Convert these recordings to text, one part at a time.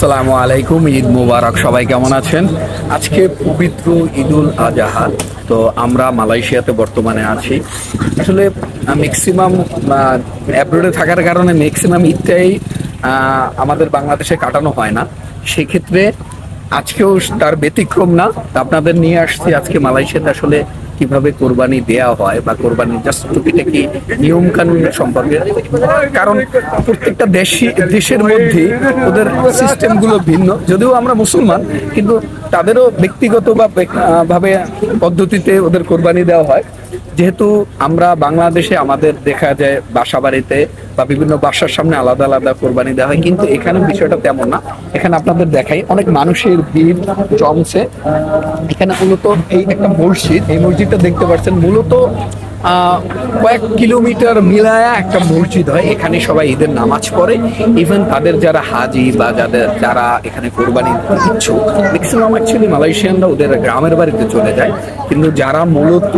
আসসালামু আলাইকুম, ঈদ মুবারক, সবাই কেমন আছেন? আজকে পবিত্র ঈদুল আজহা। তো আমরা মালয়েশিয়াতে বর্তমানে আছি। আসলে ম্যাক্সিমাম অ্যাব্রোডে থাকার কারণে ম্যাক্সিমাম ঈদটাই আমাদের বাংলাদেশে কাটানো হয় না। সেক্ষেত্রে আজকেও তার ব্যতিক্রম না। আপনাদের নিয়ে আসছি আজকে মালয়েশিয়াতে আসলে কীভাবে কোরবানি দেয়া হয় বা কোরবানি জাস্ট টুকিটাকি নিয়ম কানুন সম্পর্কে? কারণ প্রত্যেকটা দেশি, দেশের মধ্যে ওদের সিস্টেমগুলো ভিন্ন। যদিও আমরা মুসলমান, কিন্তু তাদেরও ব্যক্তিগত বা ভাবে, পদ্ধতিতে ওদের কোরবানি দেওয়া হয়। যেহেতু আমরা বাংলাদেশে আমাদের দেখা যায় বাসা বাড়িতে বা বিভিন্ন বাসার সামনে আলাদা আলাদা কোরবানি দেওয়া হয়, কিন্তু এখানে বিষয়টা তেমন না। এখানে আপনাদের দেখাই, অনেক মানুষের ভিড় জমছে। এখানে মূলত এই একটা মসজিদ, এই মসজিদটা দেখতে পাচ্ছেন, মূলত কয়েক কিলোমিটার মিলায়া একটা মসজিদ হয়, এখানে সবাই ঈদের নামাজ পড়ে। ইভেন তাদের যারা হাজি বা যাদের, যারা এখানে কোরবানি ইচ্ছুক ম্যাক্সিমাম অ্যাকচুয়ালি মালয়েশিয়ানরা ওদের গ্রামের বাড়িতে চলে যায়। কিন্তু যারা মূলত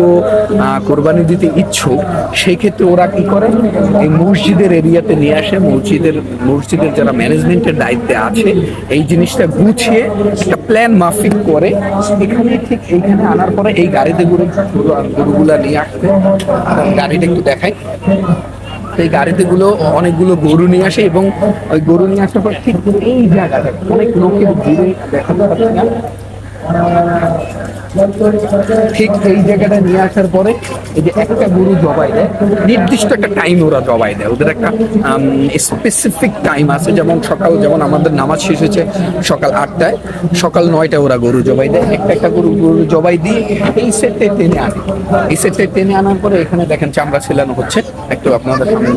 কোরবানি দিতে ইচ্ছুক সেই ক্ষেত্রে ওরা কি করে? এই মসজিদের এরিয়াতে নিয়ে আসে, মসজিদের মসজিদের যারা ম্যানেজমেন্টের দায়িত্বে আছে, এই জিনিসটা গুছিয়ে একটা প্ল্যান মাফিক করে, এখানে ঠিক এইখানে আনার পরে এই গাড়িতে গরু, গরুগুলা নিয়ে আসতে। গাড়িটা একটু দেখাই। এই গাড়িতে গুলো অনেকগুলো গরু নিয়ে আসে এবং ওই গরু নিয়ে আসার পর ঠিক এই জায়গাটা, অনেক লোকের দেখা যাচ্ছে ঠিক এই জায়গাটা নিয়ে আসার পরে এই যে একটা গরু জবাই দেয়, নির্দিষ্ট একটা টাইম ওরা জবাই দেয়। ওদের একটা স্পেসিফিক টাইম আছে। যেমন সকাল, যেমন আমাদের নামাজ শেষ হয়েছে সকাল আটটায়, সকাল নয়টায় ওরা গরু জবাই দেয়। একটা একটা গরু গরু জবাই দিয়ে এই সেটে টেনে আনে। এই সেটে টেনে আনার পরে এখানে দেখেন চামড়া ছিলানো হচ্ছে। একটু আপনাদের সামনে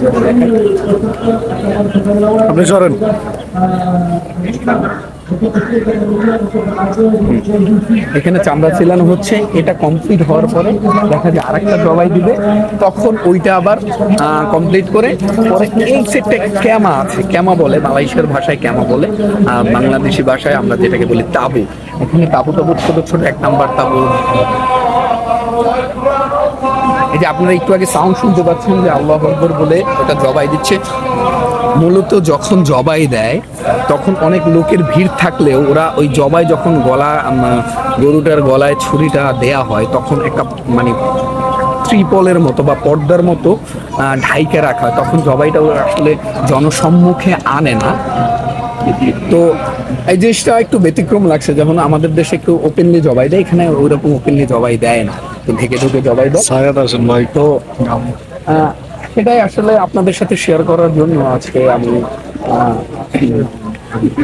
আপনি সরেন। এখানে চামড়া ছিলানো হচ্ছে, এটা কমপ্লিট হওয়ার পরে দেখা যায় আরেকটা জবাই দিবে, তখন ওইটা আবার কমপ্লিট করে, পরে এই সেটটা ক্যামা আছে, ক্যামা বলে, মালয়েশিয়ার ভাষায় ক্যামা বলে বাংলাদেশি ভাষায় আমরা যেটাকে বলি তাবু। এখানে তাবু তাবু ছোট ছোট এক নাম্বার তাবু। এই যে আপনারা একটু আগে সাউন্ড শুনতে পাচ্ছেন যে আল্লাহ বলে ওটা জবাই দিচ্ছে। মূলত যখন জবাই দেয় তখন অনেক লোকের ভিড় থাকলেও ওরা ওই জবাই যখন গলা গরুটার গলায় ছুরিটা দেয়া হয় তখন একটা মানে ত্রিপলের মতো বা পর্দার মতো ঢাইকে রাখা হয়। তখন জবাইটা ওরা আসলে জনসম্মুখে আনে না। তো এই জিনিসটা একটু ব্যতিক্রম লাগছে যখন আমাদের দেশে একটু ওপেনলি জবাই দেয় এখানে ওইরকম ওপেনলি জবাই দেয় না। তো ঢেকে ঢুকে জবাই দেয়। তো সেটাই আসলে আপনাদের সাথে শেয়ার করার জন্য আজকে আমি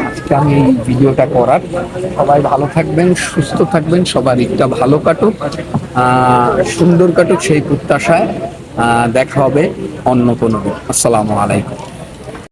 আজকে আমি এই ভিডিওটা করার। সবাই ভালো থাকবেন, সুস্থ থাকবেন, সবার ঈদটা ভালো কাটুক। সুন্দর কাটুক সেই প্রত্যাশায় দেখা হবে অন্য কোনো আসসালামু আলাইকুম।